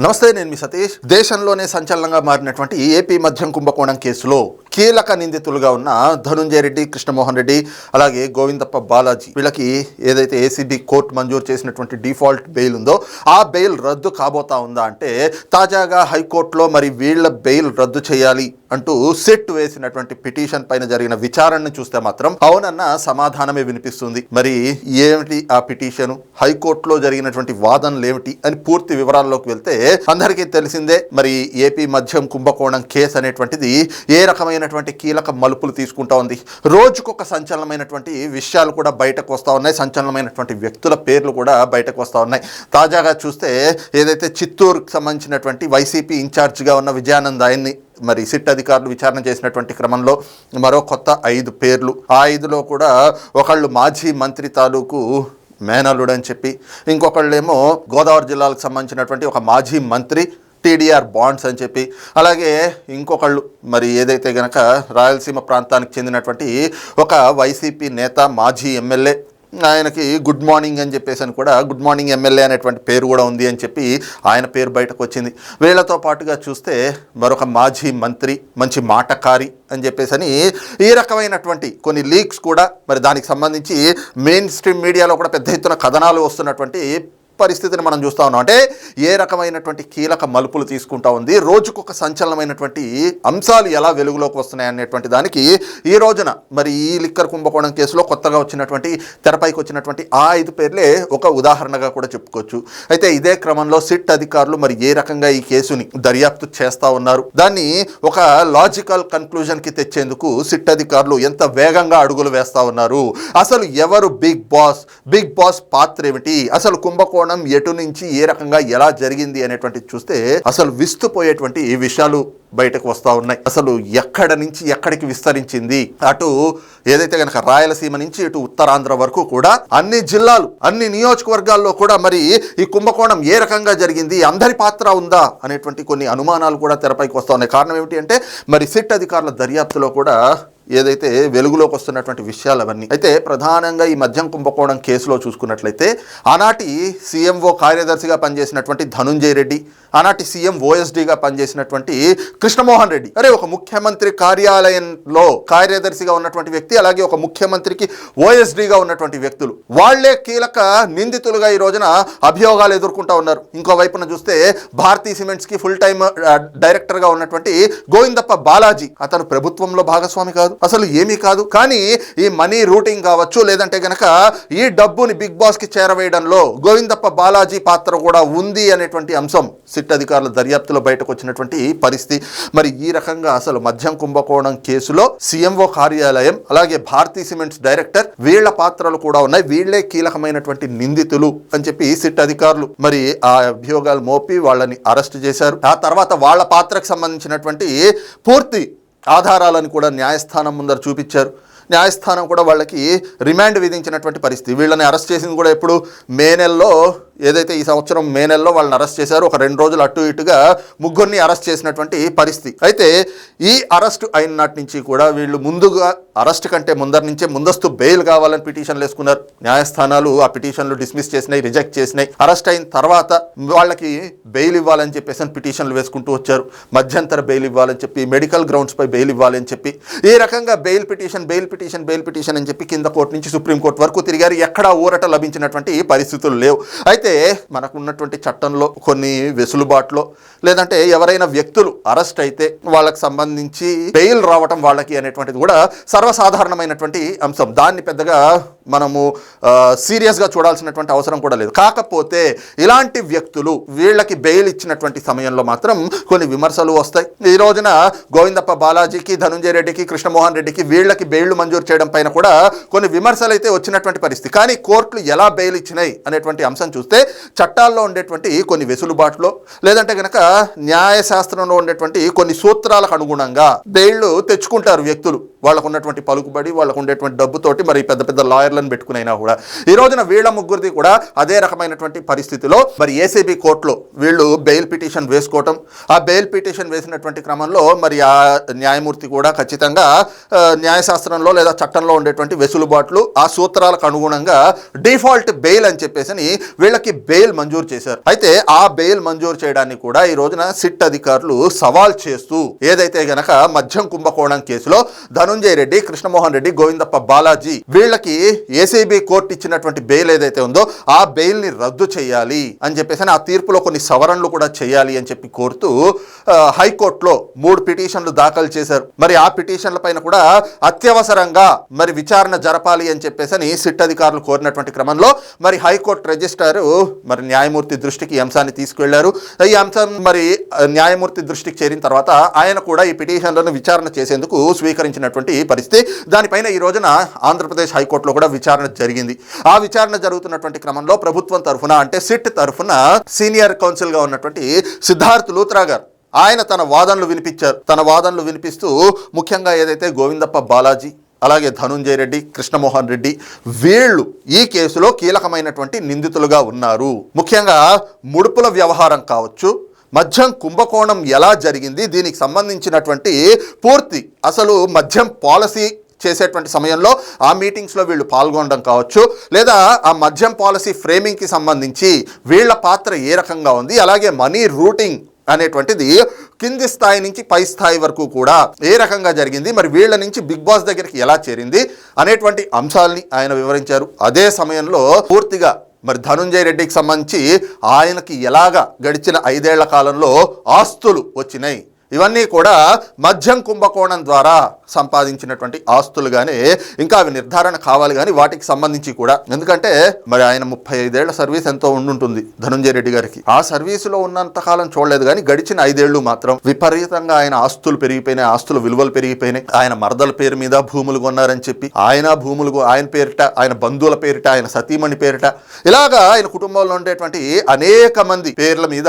నమస్తే నేను మీ సతీష్. దేశంలోనే సంచలనంగా మారినటువంటి ఏపీ మద్యం కుంభకోణం కేసులో కీలక నిందితులుగా ఉన్న ధనుంజయ రెడ్డి కృష్ణమోహన్ రెడ్డి అలాగే గోవిందప్ప బాలాజీ వీళ్ళకి ఏదైతే ఏసీబీ కోర్టు మంజూరు చేసినటువంటి డిఫాల్ట్ బెయిల్ ఉందో ఆ బెయిల్ రద్దు కాబోతా ఉందా అంటే తాజాగా హైకోర్టులో మరి వీళ్ళ బెయిల్ రద్దు చేయాలి అంటూ సెట్ వేసినటువంటి పిటిషన్ పైన జరిగిన విచారణను చూస్తే మాత్రం అవునన్న సమాధానమే వినిపిస్తుంది. మరి ఏమిటి ఆ పిటిషన్? హైకోర్టులో జరిగినటువంటి వాదనలు ఏమిటి? అని పూర్తి వివరాల్లోకి వెళ్తే అందరికీ తెలిసిందే మరి ఏపీ మద్యం కుంభకోణం కేసు అనేటువంటిది ఏ రకమైన రకమైనటువంటి కీలక మలుపులు తీసుకుంటా ఉంది. రోజుకొక సంచలనమైనటువంటి విషయాలు కూడా బయటకు వస్తూ ఉన్నాయి. సంచలనమైనటువంటి వ్యక్తుల పేర్లు కూడా బయటకు వస్తూ ఉన్నాయి. తాజాగా చూస్తే ఏదైతే చిత్తూరుకు సంబంధించినటువంటి వైసీపీ ఇన్ఛార్జ్గా ఉన్న విజయానంద్ ఆయన్ని మరి సిట్ అధికారులు విచారణ చేసినటువంటి క్రమంలో మరో కొత్త ఐదు పేర్లు. ఆ ఐదులో కూడా ఒకళ్ళు మాజీ మంత్రి తాలూకు మేనల్లుడు అని చెప్పి ఇంకొకళ్ళేమో గోదావరి జిల్లాలకు సంబంధించినటువంటి ఒక మాజీ మంత్రి టీడీఆర్ బాండ్స్ అని చెప్పి అలాగే ఇంకొకళ్ళు మరి ఏదైతే గనక రాయలసీమ ప్రాంతానికి చెందినటువంటి ఒక వైసీపీ నేత మాజీ ఎమ్మెల్యే ఆయనకి గుడ్ మార్నింగ్ అని చెప్పేసి అని కూడా గుడ్ మార్నింగ్ ఎమ్మెల్యే అనేటువంటి పేరు కూడా ఉంది అని చెప్పి ఆయన పేరు బయటకు వచ్చింది. వీళ్ళతో పాటుగా చూస్తే మరొక మాజీ మంత్రి మంచి మాటకారి అని చెప్పేసి అని ఈ రకమైనటువంటి కొన్ని లీక్స్ కూడా మరి దానికి సంబంధించి మెయిన్ స్ట్రీమ్ మీడియాలో కూడా పెద్ద ఎత్తున కథనాలు వస్తున్నటువంటి పరిస్థితిని మనం చూస్తూ ఉన్నాం. అంటే ఏ రకమైనటువంటి కీలక మలుపులు తీసుకుంటా ఉంది? రోజుకొక సంచలనమైనటువంటి అంశాలు ఎలా వెలుగులోకి వస్తున్నాయి అనేటువంటి దానికి ఈ రోజున మరి ఈ లిక్కర్ కుంభకోణం కేసులో కొత్తగా వచ్చినటువంటి తెరపైకి వచ్చినటువంటి ఆ ఐదు పేర్లే ఒక ఉదాహరణగా కూడా చెప్పుకోవచ్చు. అయితే ఇదే క్రమంలో సిట్ అధికారులు మరి ఏ రకంగా ఈ కేసుని దర్యాప్తు చేస్తా ఉన్నారు? దాన్ని ఒక లాజికల్ కన్క్లూజన్కి తెచ్చేందుకు సిట్ అధికారులు ఎంత వేగంగా అడుగులు వేస్తూ ఉన్నారు? అసలు ఎవరు బిగ్ బాస్? బిగ్ బాస్ పాత్ర ఏమిటి? అసలు కుంభకోణం ఎటు నుంచి ఏ రకంగా ఎలా జరిగింది అనేటువంటి చూస్తే అసలు విస్తుపోయేటువంటి ఈ విషయాలు బయటకు వస్తూ ఉన్నాయి. అసలు ఎక్కడ నుంచి ఎక్కడికి విస్తరించింది? అటు ఏదైతే కనుక రాయలసీమ నుంచి ఇటు ఉత్తరాంధ్ర వరకు కూడా అన్ని జిల్లాలు అన్ని నియోజకవర్గాల్లో కూడా మరి ఈ కుంభకోణం ఏ రకంగా జరిగింది? అందరి పాత్ర ఉందా? అనేటువంటి కొన్ని అనుమానాలు కూడా తెరపైకి వస్తూ ఉన్నాయి. కారణం ఏమిటి అంటే మరి సిట్ అధికారుల దర్యాప్తులో కూడా ఏదైతే వెలుగులోకి వస్తున్నటువంటి విషయాలు అవన్నీ అయితే ప్రధానంగా ఈ మద్యం కుంభకోణం కేసులో చూసుకున్నట్లయితే ఆనాటి సీఎంఓ కార్యదర్శిగా పనిచేసినటువంటి ధనుంజయ రెడ్డి ఆనాటి సీఎం ఓఎస్డీగా పనిచేసినటువంటి కృష్ణమోహన్ రెడ్డి అరే ఒక ముఖ్యమంత్రి కార్యాలయంలో కార్యదర్శిగా ఉన్నటువంటి వ్యక్తి అలాగే ఒక ముఖ్యమంత్రికి ఓఎస్డీగా ఉన్నటువంటి వ్యక్తులు. వాళ్ళే కీలక నిందితులుగా ఈ రోజున అభియోగాలు ఎదుర్కొంటా ఉన్నారు. ఇంకో వైపున చూస్తే భారతీ సిమెంట్స్కి ఫుల్ టైమ్ డైరెక్టర్గా ఉన్నటువంటి గోవిందప్ప బాలాజీ అతను ప్రభుత్వంలో భాగస్వామి కాదు. అసలు ఏమీ కాదు. కానీ ఈ మనీ రూటింగ్ కావచ్చు లేదంటే కనుక ఈ డబ్బుని బిగ్ బాస్కి చేరవేయడంలో గోవిందప్ప బాలాజీ పాత్ర కూడా ఉంది అనేటువంటి అంశం సిట్ అధికారుల దర్యాప్తులో బయటకు వచ్చినటువంటి పరిస్థితి. మరి ఈ రకంగా అసలు మద్యం కుంభకోణం కేసులో సీఎంఓ కార్యాలయం అలాగే భారతీ సిమెంట్స్ డైరెక్టర్ వీళ్ళ పాత్రలు కూడా ఉన్నాయి. వీళ్ళే కీలకమైనటువంటి నిందితులు అని చెప్పి సిట్ అధికారులు మరి ఆ అభియోగాలు మోపి వాళ్ళని అరెస్ట్ చేశారు. ఆ తర్వాత వాళ్ళ పాత్రకు సంబంధించినటువంటి పూర్తి ఆధారాలను కూడా న్యాయస్థానం ముందర చూపించారు. న్యాయస్థానం కూడా వాళ్ళకి రిమాండ్ విధించినటువంటి పరిస్థితి. వీళ్ళని అరెస్ట్ చేసింది కూడా ఎప్పుడు? మే నెలలో ఏదైతే ఈ సంవత్సరం మే నెలలో వాళ్ళని అరెస్ట్ చేశారో ఒక రెండు రోజులు అటు ఇటుగా ముగ్గురిని అరెస్ట్ చేసినటువంటి పరిస్థితి. అయితే ఈ అరెస్ట్ అయిన నాటి నుంచి కూడా వీళ్ళు ముందుగా అరెస్ట్ కంటే ముందర నుంచే ముందస్తు బెయిల్ కావాలని పిటిషన్లు వేసుకున్నారు. న్యాయస్థానాలు ఆ పిటిషన్లు డిస్మిస్ చేసినాయి రిజెక్ట్ చేసినాయి. అరెస్ట్ అయిన తర్వాత వాళ్ళకి బెయిల్ ఇవ్వాలని చెప్పేసి పిటిషన్లు వేసుకుంటూ వచ్చారు. మధ్యంతర బెయిల్ ఇవ్వాలని చెప్పి మెడికల్ గ్రౌండ్స్ పై బెయిల్ ఇవ్వాలని చెప్పి ఈ రకంగా bail petition bail petition bail petition అని చెప్పి కింద కోర్టు నుంచి సుప్రీంకోర్టు వరకు తిరిగారు. ఎక్కడా ఊరట లభించినటువంటి పరిస్థితులు లేవు. అయితే మనకు ఉన్నటువంటి చట్టంలో కొన్ని వెసులుబాట్లో లేదంటే ఎవరైనా వ్యక్తులు అరెస్ట్ అయితే వాళ్ళకి సంబంధించి బెయిల్ రావటం వాళ్ళకి అనేటువంటిది కూడా సర్వసాధారణమైనటువంటి అంశం. దాన్ని పెద్దగా మనము సీరియస్గా చూడాల్సినటువంటి అవసరం కూడా లేదు. కాకపోతే ఇలాంటి వ్యక్తులు వీళ్ళకి బెయిల్ ఇచ్చినటువంటి సమయంలో మాత్రం కొన్ని విమర్శలు వస్తాయి. ఈ రోజున గోవిందప్ప బాలాజీకి ధనుంజయ రెడ్డికి కృష్ణమోహన్ రెడ్డికి వీళ్ళకి బెయిల్ మంజూరు చేయడం పైన కూడా కొన్ని విమర్శలు అయితే వచ్చినటువంటి పరిస్థితి. కానీ కోర్టులు ఎలా బెయిల్ ఇచ్చినాయి అనేటువంటి అంశం చూస్తే చట్టాల్లో ఉండేటువంటి కొన్ని వెసులుబాట్లు లేదంటే గనక న్యాయశాస్త్రంలో ఉండేటువంటి కొన్ని సూత్రాలకు అనుగుణంగా బెయిళ్ళు తెచ్చుకుంటారు వ్యక్తులు. వాళ్ళకు ఉన్నటువంటి పలుకుబడి వాళ్ళకు ఉండేటువంటి డబ్బుతోటి మరి పెద్ద పెద్ద లాయర్లను పెట్టుకునైనా కూడా. ఈ రోజున వీళ్ళ ముగ్గురిది కూడా అదే రకమైనటువంటి పరిస్థితిలో మరి ఏసీబీ కోర్టులో వీళ్ళు బెయిల్ పిటిషన్ వేసుకోవటం ఆ బెయిల్ పిటిషన్ వేసినటువంటి క్రమంలో మరి ఆ న్యాయమూర్తి కూడా ఖచ్చితంగా న్యాయశాస్త్రంలో లేదా చట్టంలో ఉండేటువంటి వెసులుబాట్లు ఆ సూత్రాలకు అనుగుణంగా డిఫాల్ట్ బెయిల్ అని చెప్పేసి వీళ్ళకి వీళ్ళకి బెయిల్ మంజూరు చేశారు. అయితే ఆ బెయిల్ మంజూరు చేయడాన్ని కూడా ఈ రోజున సిట్ అధికారులు సవాల్ చేస్తూ ఏదైతే గనక మద్యం కుంభకోణం కేసులో ధనుంజయ రెడ్డి కృష్ణమోహన్ రెడ్డి గోవిందప్ప బాలాజీ వీళ్ళకి ఏసీబీ కోర్టు ఇచ్చినటువంటి బెయిల్ ఏదైతే ఉందో ఆ బెయిల్ని రద్దు చేయాలి అని చెప్పేసి ఆ తీర్పులో కొన్ని సవరణలు కూడా చేయాలి అని చెప్పి కోరుతూ హైకోర్టులో మూడు పిటిషన్లు దాఖలు చేశారు. మరి ఆ పిటిషన్ల పైన కూడా అత్యవసరంగా మరి విచారణ జరపాలి అని చెప్పేసి సిట్ అధికారులు కోరినటువంటి క్రమంలో మరి హైకోర్టు రిజిస్ట్రార్ మరి న్యాయమూర్తి దృష్టికి ఈ అంశాన్ని తీసుకువెళ్ళారు. ఈ అంశం మరి న్యాయమూర్తి దృష్టికి చేరిన తర్వాత ఆయన కూడా ఈ పిటిషన్లను విచారణ చేసేందుకు స్వీకరించినటువంటి పరిస్థితి. దానిపైన ఈ రోజున ఆంధ్రప్రదేశ్ హైకోర్టులో కూడా విచారణ జరిగింది. ఆ విచారణ జరుగుతున్నటువంటి క్రమంలో ప్రభుత్వం తరఫున అంటే సిట్ తరఫున సీనియర్ కౌన్సిల్గా ఉన్నటువంటి సిద్ధార్థ్ లూత్రా గారు ఆయన తన వాదనలు వినిపించారు. తన వాదనలు వినిపిస్తూ ముఖ్యంగా ఏదైతే గోవిందప్ప బాలాజీ అలాగే ధనుంజయ రెడ్డి కృష్ణమోహన్ రెడ్డి వీళ్ళు ఈ కేసులో కీలకమైనటువంటి నిందితులుగా ఉన్నారు. ముఖ్యంగా ముడుపుల వ్యవహారం కావచ్చు మద్యం కుంభకోణం ఎలా జరిగింది దీనికి సంబంధించినటువంటి పూర్తి అసలు మద్యం పాలసీ చేసేటువంటి సమయంలో ఆ మీటింగ్స్లో వీళ్ళు పాల్గొనడం కావచ్చు లేదా ఆ మద్యం పాలసీ ఫ్రేమింగ్కి సంబంధించి వీళ్ళ పాత్ర ఏ రకంగా ఉంది అలాగే మనీ రూటింగ్ అనేటువంటిది కింది స్థాయి నుంచి పై స్థాయి వరకు కూడా ఏ రకంగా జరిగింది మరి వీళ్ళ నుంచి బిగ్ బాస్ దగ్గరికి ఎలా చేరింది అనేటువంటి అంశాలని ఆయన వివరించారు. అదే సమయంలో పూర్తిగా మరి ధనుంజయ రెడ్డికి సంబంధించి ఆయనకి ఎలాగా గడిచిన ఐదేళ్ళ కాలంలో ఆస్తులు వచ్చినాయి. ఇవన్నీ కూడా మధ్యం కుంభకోణం ద్వారా సంపాదించినటువంటి ఆస్తులు కానీ ఇంకా అవి నిర్ధారణ కావాలి కానీ వాటికి సంబంధించి కూడా. ఎందుకంటే మరి ఆయన ముప్పై ఐదేళ్ళ సర్వీస్ ఎంతో ఉండుంటుంది ధనుంజయ రెడ్డి గారికి. ఆ సర్వీసులో ఉన్నంత కాలం చూడలేదు కానీ గడిచిన ఐదేళ్ళు మాత్రం విపరీతంగా ఆయన ఆస్తులు పెరిగిపోయినాయి ఆస్తుల విలువలు పెరిగిపోయినాయి. ఆయన మరదల పేరు మీద భూములు కొన్నారని చెప్పి ఆయన భూములు ఆయన పేరిట ఆయన బంధువుల పేరిట ఆయన సతీమణి పేరిట ఇలాగా ఆయన కుటుంబంలో ఉండేటువంటి అనేక మంది పేర్ల మీద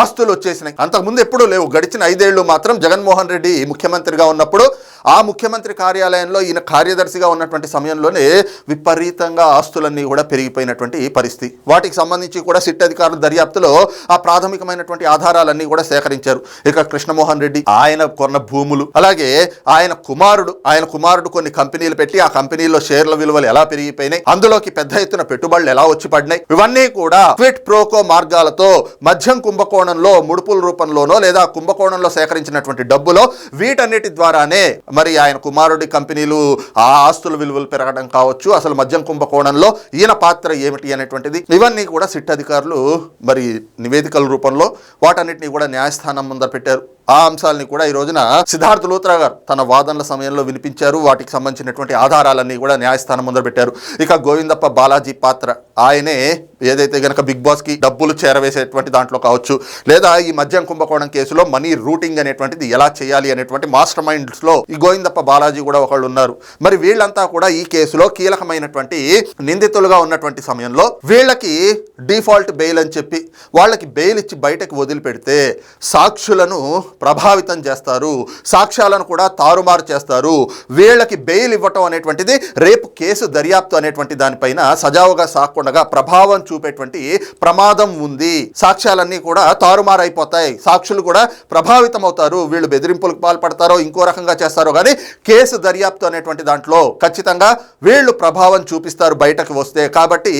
ఆస్తులు వచ్చేసినాయి. అంతకుముందు ఎప్పుడూ లేవు. గడిచిన ఐదేళ్ళు మాత్రం జగన్మోహన్ రెడ్డి ముఖ్యమంత్రిగా ఉన్నప్పుడు ఆ ముఖ్యమంత్రి కార్యాలయంలో ఈయన కార్యదర్శిగా ఉన్నటువంటి సమయంలోనే విపరీతంగా ఆస్తులన్నీ కూడా పెరిగిపోయినటువంటి పరిస్థితి. వాటికి సంబంధించి కూడా సిట్ అధికారుల దర్యాప్తులో ఆ ప్రాథమికమైనటువంటి ఆధారాలన్నీ కూడా సేకరించారు. ఇక కృష్ణమోహన్ రెడ్డి ఆయన కొన్న భూములు అలాగే ఆయన కుమారుడు ఆయన కుమారుడు కొన్ని కంపెనీలు పెట్టి ఆ కంపెనీలో షేర్ల విలువలు ఎలా పెరిగిపోయినాయి అందులోకి పెద్ద ఎత్తున పెట్టుబడులు ఎలా వచ్చి పడినాయి ఇవన్నీ కూడా క్విట్ ప్రోకో మార్గాలతో మధ్యం కుంభకోణంలో ముడుపుల రూపంలోనో లేదా కుంభకోణంలో సేకరించినటువంటి డబ్బులో వీటన్నిటి ద్వారానే మరి ఆయన కుమారుడి కంపెనీలు ఆ ఆస్తుల విలువలు పెరగడం కావచ్చు అసలు మద్యం కుంభకోణంలో ఈయన పాత్ర ఏమిటి అనేటువంటిది ఇవన్నీ కూడా సిట్ అధికారులు మరి నివేదికల రూపంలో వాటన్నిటిని కూడా న్యాయస్థానం ముందర పెట్టారు. ఆ అంశాలని కూడా ఈ రోజున సిద్ధార్థ లూత్రా గారు తన వాదనల సమయంలో వినిపించారు. వాటికి సంబంధించినటువంటి ఆధారాలన్నీ కూడా న్యాయస్థానం ముందర పెట్టారు. ఇక గోవిందప్ప బాలాజీ పాత్ర ఆయనే ఏదైతే గనక బిగ్ బాస్కి డబ్బులు చేరవేసేటువంటి దాంట్లో కావచ్చు లేదా ఈ మద్యం కుంభకోణం కేసులో మనీ రూటింగ్ అనేటువంటిది ఎలా చేయాలి అనేటువంటి మాస్టర్ మైండ్స్లో ఈ గోవిందప్ప బాలాజీ కూడా ఒకళ్ళు ఉన్నారు. మరి వీళ్ళంతా కూడా ఈ కేసులో కీలకమైనటువంటి నిందితులుగా ఉన్నటువంటి సమయంలో వీళ్ళకి డిఫాల్ట్ బెయిల్ అని చెప్పి వాళ్ళకి బెయిల్ ఇచ్చి బయటకు వదిలిపెడితే సాక్షులను ప్రభావితం చేస్తారు సాక్ష్యాలను కూడా తారుమారు చేస్తారు. వీళ్ళకి బెయిల్ ఇవ్వటం అనేటువంటిది రేపు కేసు దర్యాప్తు అనేటువంటి దానిపైన సజావుగా సాగకుండా ప్రభావం చూపేటువంటి ప్రమాదం ఉంది. సాక్ష్యాలన్నీ కూడా తారుమారైపోతాయి. సాక్షులు కూడా ప్రభావితం అవుతారు వీళ్ళు బెదిరింపులకు పాల్పడతారో ఇంకో రకంగా చేస్తారో కానీ కేసు దర్యాప్తు అనేటువంటి దాంట్లో ఖచ్చితంగా వీళ్ళు ప్రభావం చూపిస్తారు బయటకు వస్తే. కాబట్టి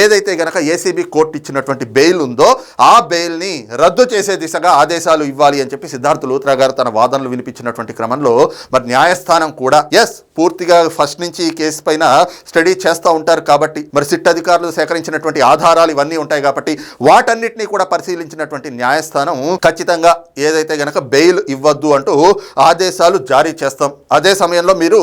ఏదైతే గనక ఏసీబీ కోర్టు ఇచ్చినటువంటి బెయిల్ ఉందో ఆ బెయిల్ని రద్దు చేసే దిశగా ఆదేశాలు ఇవ్వాలి అని చెప్పి సిద్ధార్థ లూత్రా గారు తన వాదనలు వినిపించినటువంటి క్రమంలో మరి న్యాయస్థానం కూడా ఎస్ పూర్తిగా ఫస్ట్ నుంచి ఈ కేసు పైన స్టడీ చేస్తూ ఉంటారు కాబట్టి మరి సిట్ అధికారులు సేకరించినటువంటి ఆధారాలు ఇవన్నీ ఉంటాయి కాబట్టి వాటన్నిటిని కూడా పరిశీలించినటువంటి న్యాయస్థానం ఖచ్చితంగా ఏదైతే గనక బెయిల్ ఇవ్వద్దు అంటూ ఆదేశాలు జారీ చేస్తాం. అదే సమయంలో మీరు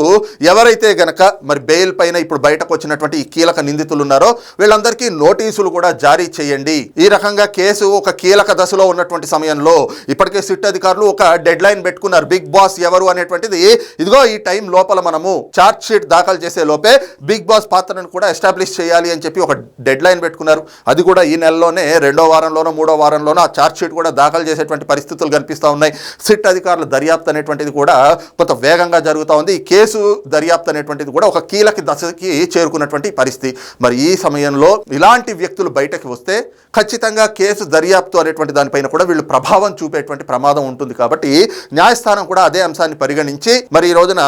ఎవరైతే గనక మరి బెయిల్ పైన ఇప్పుడు బయటకు వచ్చినటువంటి ఈ కీలక నిందితులు ఉన్నారో వీళ్ళందరికీ నోటీసులు కూడా జారీ చేయండి. ఈ రకంగా కేసు ఒక కీలక దశలో ఉన్నటువంటి సమయంలో ఇప్పటికే సిట్ అధికారులు ఒక డెడ్ లైన్ పెట్టుకున్నారు. బిగ్ బాస్ ఎవరు అనేటువంటిది ఇదిగో ఈ టైం లోపల మనం చేస్తాము చార్జ్ షీట్ దాఖలు చేసే లోపే బిగ్ బాస్ పాత్రను కూడా ఎస్టాబ్లిష్ చేయాలి అని చెప్పి ఒక డెడ్ లైన్ పెట్టుకున్నారు. అది కూడా ఈ నెలలోనే రెండో వారంలోనో మూడో వారంలోనో ఆ చార్జ్ షీట్ కూడా దాఖలు చేసేటువంటి పరిస్థితులు కనిపిస్తూ ఉన్నాయి. సిట్ అధికారుల దర్యాప్తు అనేటువంటిది కూడా కొంత వేగంగా జరుగుతూ ఉంది. ఈ కేసు దర్యాప్తు అనేటువంటిది కూడా ఒక కీలక దశకి చేరుకున్నటువంటి పరిస్థితి. మరి ఈ సమయంలో ఇలాంటి వ్యక్తులు బయటకు వస్తే ఖచ్చితంగా కేసు దర్యాప్తు అనేటువంటి దానిపైన కూడా వీళ్ళు ప్రభావం చూపేటువంటి ప్రమాదం ఉంటుంది కాబట్టి న్యాయస్థానం కూడా అదే అంశాన్ని పరిగణించి మరి ఈ రోజున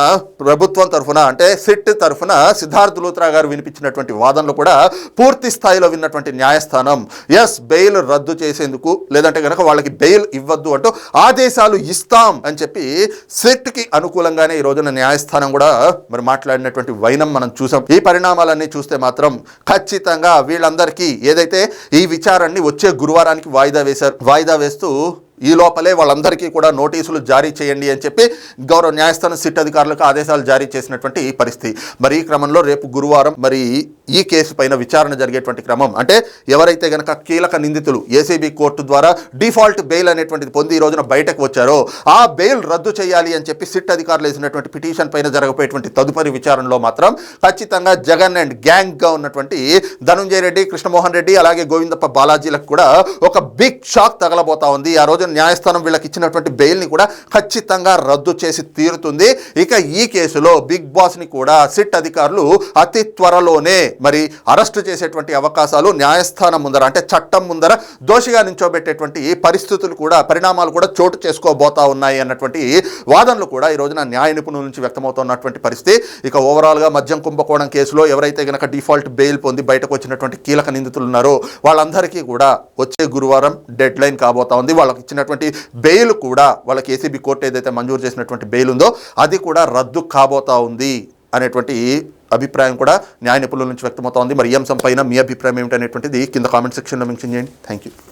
ప్రభుత్వ ప్రభుత్వం తరఫున అంటే సిట్ తరఫున సిద్ధార్థ్ లూత్రా గారు వినిపించినటువంటి వాదనలు కూడా పూర్తి స్థాయిలో విన్నటువంటి న్యాయస్థానం. ఎస్ బెయిల్ రద్దు చేసేందుకు లేదంటే కనుక వాళ్ళకి బెయిల్ ఇవ్వద్దు అంటూ ఆదేశాలు ఇస్తాం అని చెప్పి సిట్కి అనుకూలంగానే ఈ రోజున న్యాయస్థానం కూడా మరి మాట్లాడినటువంటి వైనం మనం చూసాం. ఈ పరిణామాలన్నీ చూస్తే మాత్రం ఖచ్చితంగా వీళ్ళందరికీ ఏదైతే ఈ విచారాన్ని వచ్చే గురువారానికి వాయిదా వేశారు వాయిదా వేస్తూ ఈ లోపలే వాళ్ళందరికీ కూడా నోటీసులు జారీ చేయండి అని చెప్పి గౌరవ న్యాయస్థానం సిట్ అధికారులకు ఆదేశాలు జారీ చేసినటువంటి ఈ పరిస్థితి. మరి ఈ క్రమంలో రేపు గురువారం మరి ఈ కేసు పైన విచారణ జరిగేటువంటి క్రమం. అంటే ఎవరైతే గనక కీలక నిందితులు ఏసీబీ కోర్టు ద్వారా డిఫాల్ట్ బెయిల్ అనేటువంటిది పొంది ఈ రోజున బయటకు వచ్చారో ఆ బెయిల్ రద్దు చేయాలి అని చెప్పి సిట్ అధికారులు వేసినటువంటి పిటిషన్ పైన జరగబోయేటువంటి తదుపరి విచారణలో మాత్రం ఖచ్చితంగా జగన్ అండ్ గ్యాంగ్గా ఉన్నటువంటి ధనుంజయ రెడ్డి కృష్ణమోహన్ రెడ్డి అలాగే గోవిందప్ప బాలాజీలకు కూడా ఒక బిగ్ షాక్ తగలబోతా ఉంది. ఆ రోజు న్యాయస్థానం వీళ్ళకి ఇచ్చినటువంటి బెయిల్ని కూడా ఖచ్చితంగా రద్దు చేసి తీరుతుంది. ఇక ఈ కేసులో బిగ్ బాస్ని కూడా సిట్ అధికారులు అతి త్వరలోనే మరి అరెస్టు చేసేటువంటి అవకాశాలు న్యాయస్థానం ముందర అంటే చట్టం ముందర దోషిగా నించోబెట్టేటువంటి పరిస్థితులు కూడా పరిణామాలు కూడా చోటు చేసుకోబోతా ఉన్నాయి అన్నటువంటి వాదనలు కూడా ఈ రోజున న్యాయ నిపుణుల నుంచి వ్యక్తమవుతున్నటువంటి పరిస్థితి. ఇక ఓవరాల్గా మద్యం కుంభకోణం కేసులో ఎవరైతే గనక డిఫాల్ట్ బెయిల్ పొంది బయటకు వచ్చినటువంటి కీలక నిందితులు ఉన్నారో వాళ్ళందరికీ కూడా వచ్చే గురువారం డెడ్ లైన్ కాబోతా ఉంది. వాళ్ళకి ఇచ్చినటువంటి బెయిల్ కూడా వాళ్ళకి ఏసీబీ కోర్టు ఏదైతే మంజూరు చేసినటువంటి బెయిల్ ఉందో అది కూడా రద్దు కాబోతా ఉంది. అనేటువంటి అభిప్రాయం కూడా న్యాయ నిపుణుల నుంచి వ్యక్తమవుతోంది మరి ఈ అంశం పైన మీ అభిప్రాయం ఏమిటనేటువంటిది కింద కామెంట్ సెక్షన్లో మెన్షన్ చేయండి. Thank you